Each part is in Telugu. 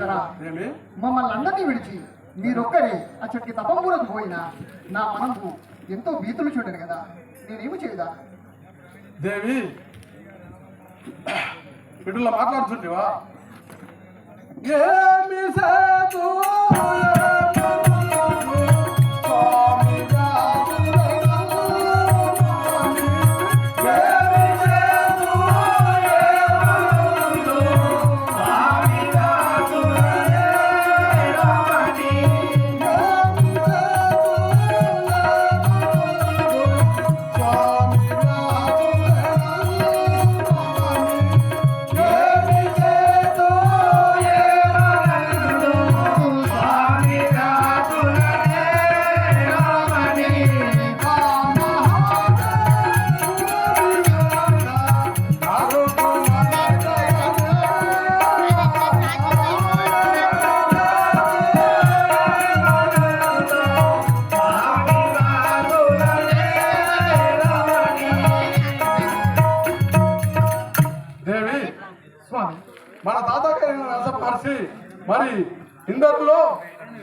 ఏమి? మమ్మల్ని అందరినీ విడిచి మీరొక్కరే అచ్చటికి తపమూలకు పోయినా నా మనకు ఎంతో భీతులు చూడను కదా. నేనేమి చేయదా? దేవి వీటిలో మాట్లాడుతుంటివా? ఏమి సేతు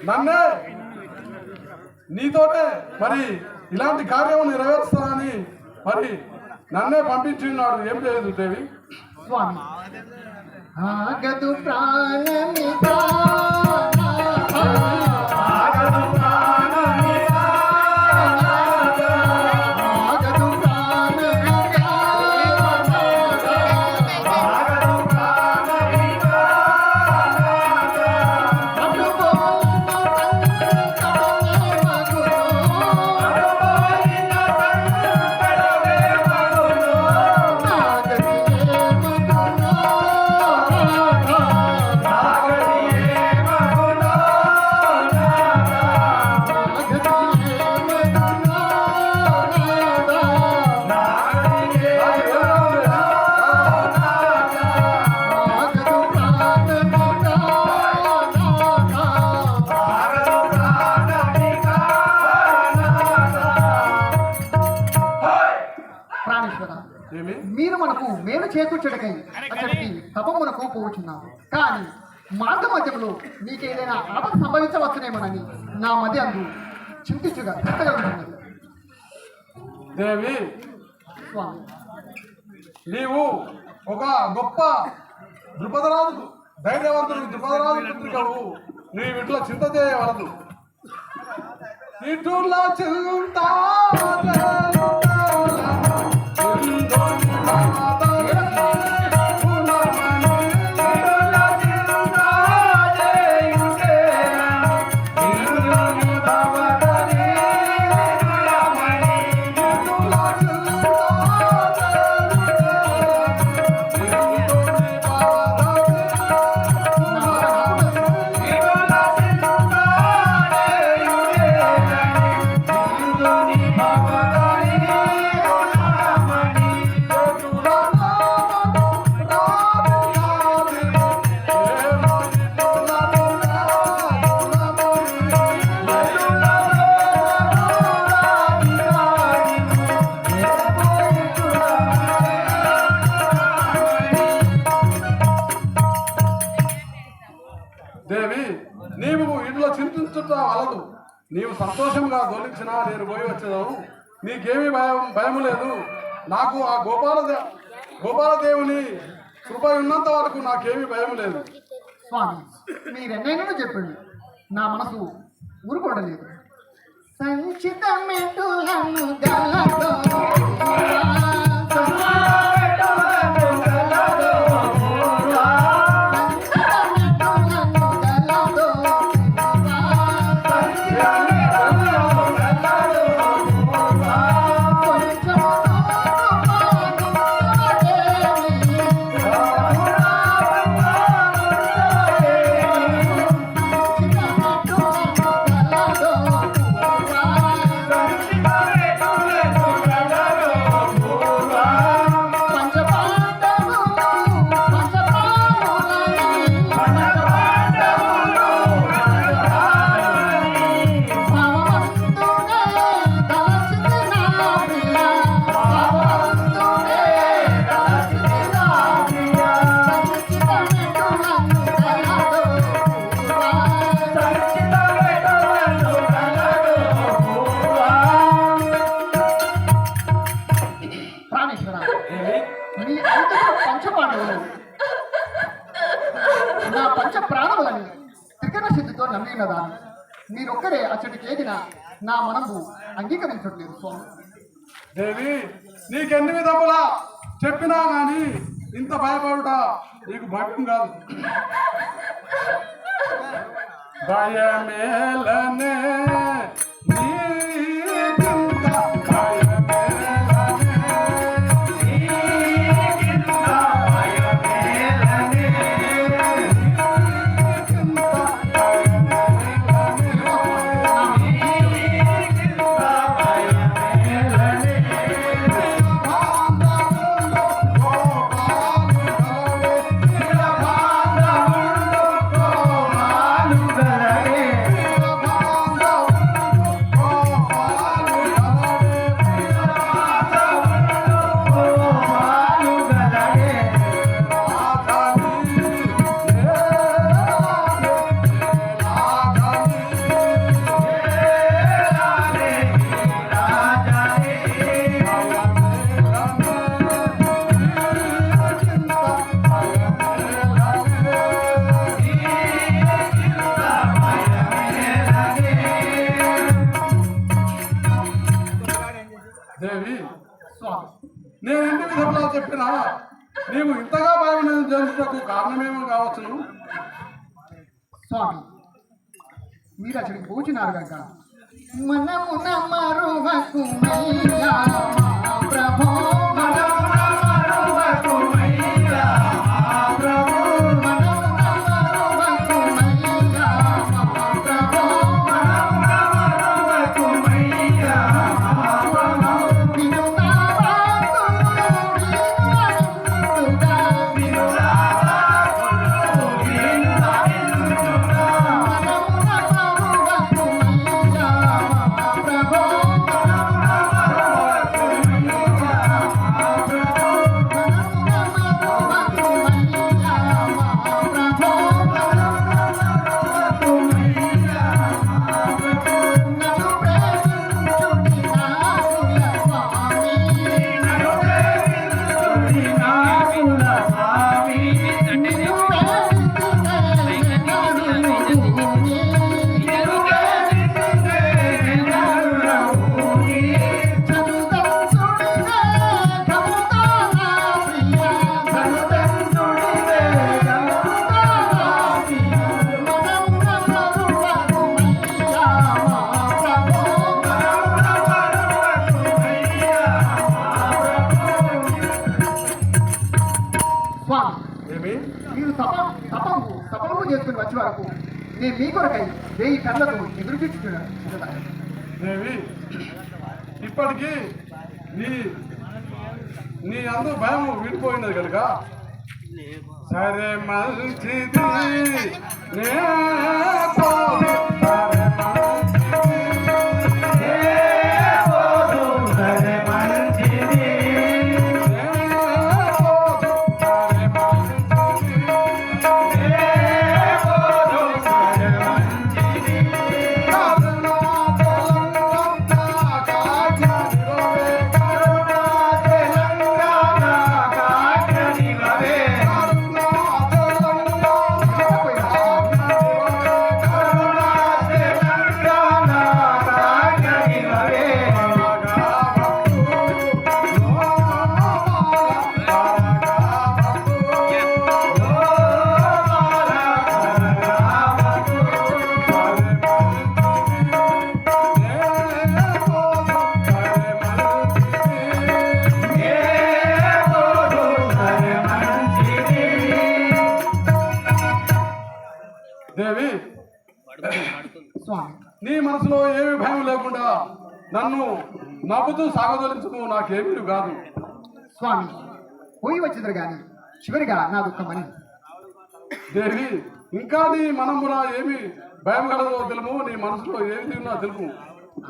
నన్నే నీతోనే మరి ఇలాంటి కార్యం నెరవేరుస్తానని మరి నన్నే పంపించున్నాడు ఏం చేయదు దేవి. స్వామి. ఆగదు ప్రాణమిగా మీరు మనకు మేలు చేకూర్చడకై అక్కడికి తపమునకు పోవచ్చున్నాము కానీ మార్గ మధ్యంలో మీకేదైనా ఆపద సంభవించవచ్చునేమోనని నా మధ్య అందు చింతించుగా దేవి స్వామి. నీవు ఒక గొప్ప ద్రుపదరాజు ధైర్యవంతుడు ద్రుపదరాజు పుత్రికవు. నీవు ఇట్లా చింత చేయవలదు. ఇటులా చింత 嗯。నీవు సంతోషంగా దొలించినా నేను పోయి వచ్చేదాను. నీకేమీ భయం భయం లేదు. నాకు ఆ గోపాల గోపాలదేవుని కృప ఉన్నంత వరకు నాకేమీ భయం లేదు. స్వామి మీరెన్నైనా చెప్పండి. నా మనసు ఊరుకోవడలేదు సంచితమెటులను గలదో దేవి నీకెన్ని విధములా చెప్పినా కానీ ఇంత భయపడుట నీకు భయం కాదు. భయమేలనే కారణమేమో కావచ్చును. స్వామి మీరు అక్కడికి పోచినారు కనుక మనము నమ్మరు ప్రభో. నేను మీ కొరకై వెయ్యి కళ్ళకు ఇప్పటికీ నీ నీ అందు భయం విడిపోయినది కనుక సరే మంచిది నే స్వామి. నీ మనసులో ఏమి భయం లేకుండా నన్ను నవ్వుతూ సాగదలించడం నాకేమీ కాదు. స్వామి పోయి వచ్చిందరు గాని చివరిగా నా దుఃఖమని. దేవి ఇంకా నీ మనమున ఏమి భయం కలదో తెలుపు నీ మనసులో ఏమి ఉన్నా తెలుపు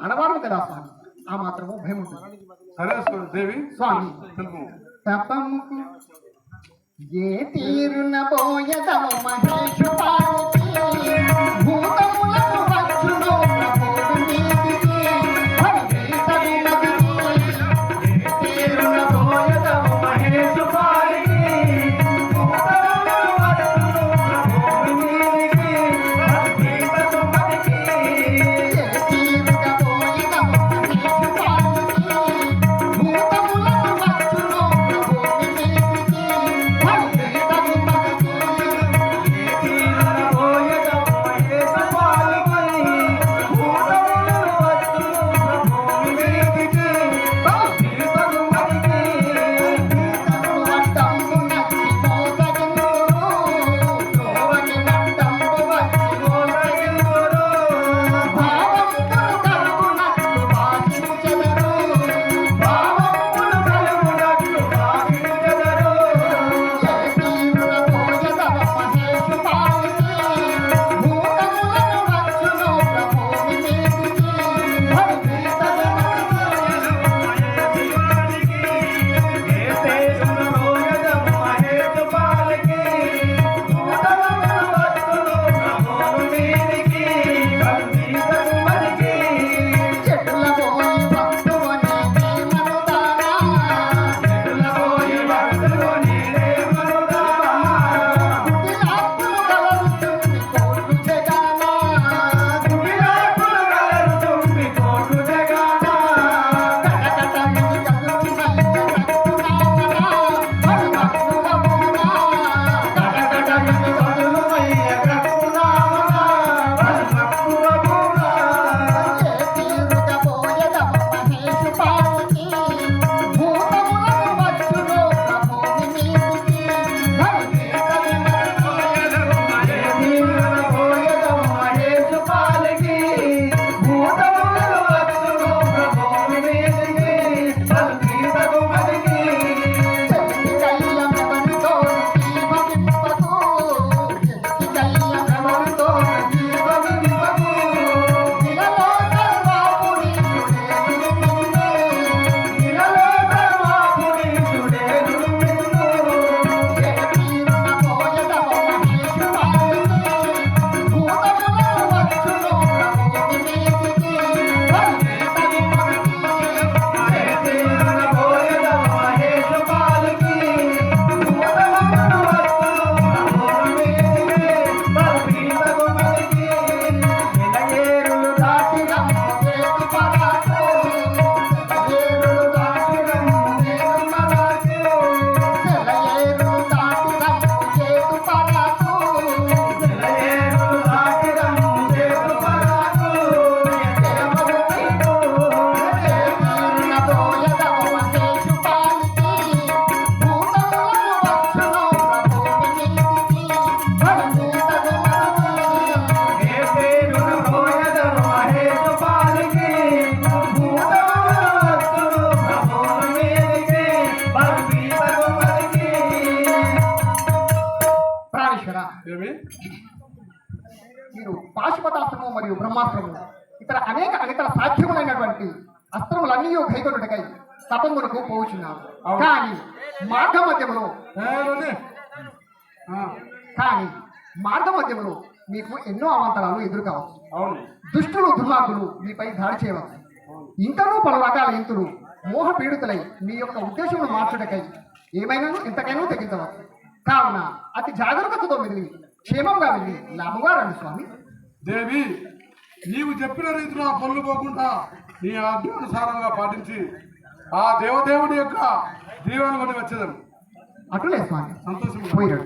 ఆడవారు కదా స్వామి ఆ మాత్రము భయం ఉంటుంది. సరే దేవి స్వామి. తెలుపు. తపముకు ఏ తీరున పోయదము మహేషు పార్వతి. మీరు పాశుపతాస్త్రము మరియు బ్రహ్మాస్త్రము ఇతర అనేక ఇతర సాధ్యములైనటువంటి అస్త్రములన్నీ కైకొనుటకై తపమునకు పోవుచున్నారు కానీ మార్గ మధ్యములో కానీ మార్గ మధ్యములో మీకు ఎన్నో అవాంతరాలు ఎదురు కావచ్చు అవును. దుష్టులు దుర్మార్గులు మీపై దాడి చేయవచ్చు. ఇంకనూ పలు రకాల ఎంతులు మోహ పీడితులై మీ యొక్క ఉద్దేశమును మార్చుటకై ఏమైనాను ఇంతకైనా తెగించవచ్చు. కావున అతి జాగ్రత్తతో మెదిలి క్షేమంగా వెళ్ళి లాభంగా రండి స్వామి. దేవి నీవు చెప్పిన రీతిలో ఆ పనులు పోకుండా నీ ఆజ్ఞానుసారంగా పాటించి ఆ దేవదేవుడి యొక్క దీవెన కొని వచ్చేదాను. అటులే స్వామి. సంతోషం పోయినాడు